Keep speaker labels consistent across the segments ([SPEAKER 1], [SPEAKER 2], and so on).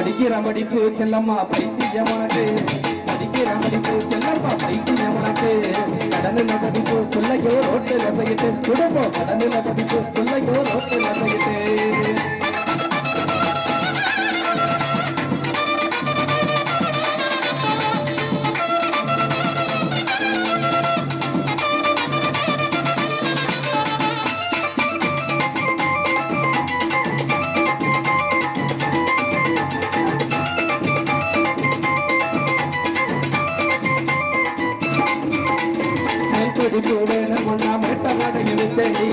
[SPEAKER 1] படிக்கிற படிப்பு செல்லம்மா பைத்தியம் உனக்கு. படிக்கிற படிப்பு செல்லம்மா பைத்தியம் உனக்கு. கடனில் படிப்பு பிள்ளையோ ரோட்டில் செய்யிட்டு குடும்பம் கடனில் படிப்பு பிள்ளையோ ரோட்டில் செய்யிட்டு மேல்படிப்பு வேணும் ஒன்னா மேட்ட மாடையை வித்தேடி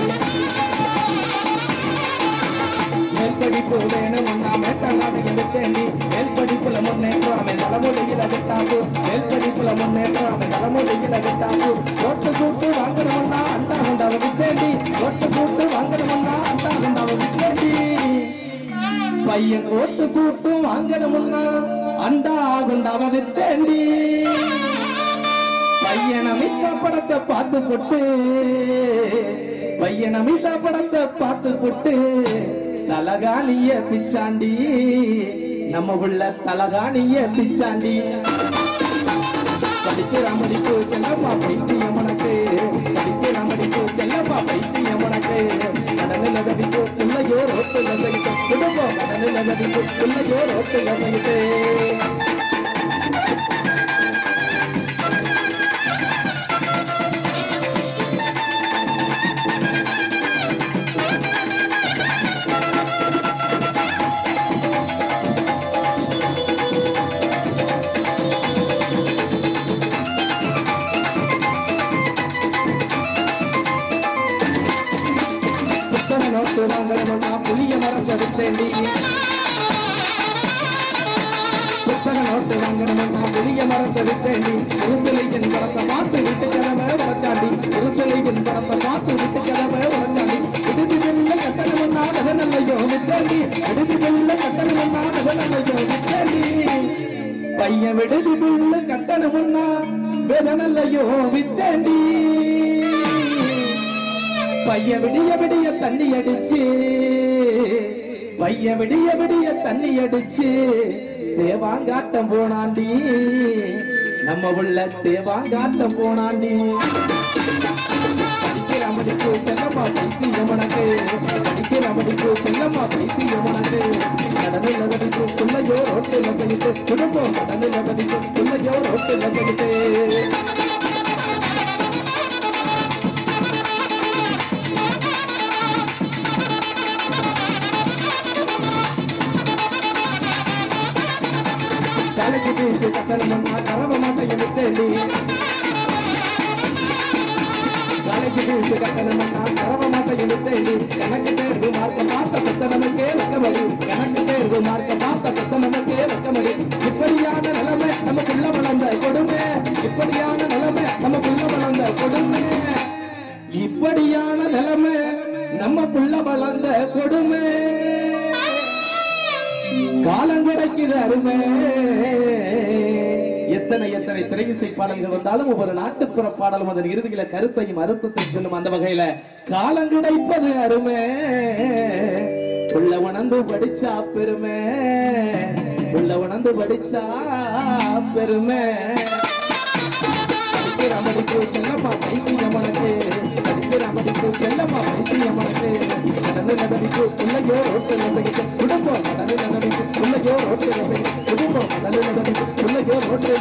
[SPEAKER 1] வேணும் ஒன்னா மேட்ட மாடையை வித்தேடி மேல்படிப்புல முன்னேற்றம் அவன் தலைமுறையில் விட்டாப்பு. மேல்படிப்புல முன்னேற்றம் அவன் தலைமுறையில் விட்டாப்பு. ஓட்டு சூட்டு வாங்கணும்னா அண்டா குண்டாவ வித்தேடி ஓட்டு சூட்டு வாங்கணும்னா அண்டா குண்டாவ வித்தேடி பையன் ஓட்டு சூட்டு வாங்கணும்னா அண்டா குண்டாவ வித்தேண்டி பையன் அமிதா படத்தை பார்த்து போட்டு பையன் அமிதா படத்தை பார்த்து போட்டு தலகாணிய பிச்சாண்டி நம்ம உள்ள தலகாணிய பிச்சாண்டி. படிக்கிற மடிப்பு செல்லப்பா பைத்தியம் உனக்கு. படிக்கிற மடிப்பு செல்லப்பா பைத்தியம் உனக்கு. கடனில் தவிப்பு பிள்ளையோ ரோட்டில் தவிட்டு குடும்பம் கடனில் தவிப்பு பிள்ளையோ ரோட்டில் தவிட்டு புத்தக நோட்டு வாங்கணும்னா புளிய மரத்தை வித்தேண்டி புத்தக நோட்டு வாங்கணும்னா புளிய மரத்தை வித்தேண்டி இருசலையின் சரத்தை பார்த்து விட்டு கிழமை உரைச்சாண்டி இருசலையின் சரத்தை பார்த்து விட்டு கிழமை உரைச்சாண்டி விடுதி வெள்ள கட்டணம்னா கதனல்லையோ வித்தேண்டி விடுதி வெள்ள கட்டணம்னா கதனல்லையோ வித்தேண்டி பையன் விடுதி வெள்ள கட்டணம்னா வேதனல்லையோ வித்தேண்டி. பைய விடிய விடிய தண்ணி அடிச்சு பைய விடிய விடிய தண்ணி அடிச்சு தேவாங்காட்டம் போனாண்டி நம்ம உள்ள தேவாங்காட்டம் போனாண்டி. படிக்கிற மடிப்பு செல்லம்மா பைத்தியம் உனக்கு. படிக்கிற மடிப்பு செல்லம்மா பைத்தியம் உனக்கு. கடனில் நகடிப்பு பிள்ளையோ ரோட்டில் செய்யிட்டு குடும்பம் கடனில் நகடிப்பு பிள்ளையோ ரோட்டில் செய்யிட்டு தலைக்கு பேசி கட்டணம்னா கரவ மாட்டையும் வித்தேண்டி தலைக்கு பேசி கட்டணம்னா கரவ மாட்டையும் வித்தேண்டி எனக்கு தேர்வு மார்க்க பார்த்த புத்தனமுக்கே வெக்கமடி. எனக்கு தேர்வு மார்க்க பார்த்த புத்தனமுக்கே வெக்கமடி. இப்படியான நிலைமை நமக்குள்ள வளர்ந்த கொடுமை. இப்படியான நிலைமை நமக்குள்ள வளர்ந்த கொடுமை. இப்படியான நிலைமை நம்ம புள்ள வளர்ந்த கொடுமை. காலம் கிடைக்குது அருமை. எத்தனை எத்தனை திரையிசை பாடல்கள் வந்தாலும் ஒவ்வொரு நாட்டுப்புற பாடலும் அதன் இறுதியில கருத்தையும் அர்த்தத்தையும் சொல்லும் அந்த வகையில காலம் கிடைப்பது அருமை. உள்ள உணர்ந்து படிச்சா பெருமை. உள்ள உணர்ந்து படிச்சா பெருமை. படிப்பு பிள்ளையோ ரோட்டில் செய்ய குடும்பம் கடலில் படிப்பு ரோட்டில்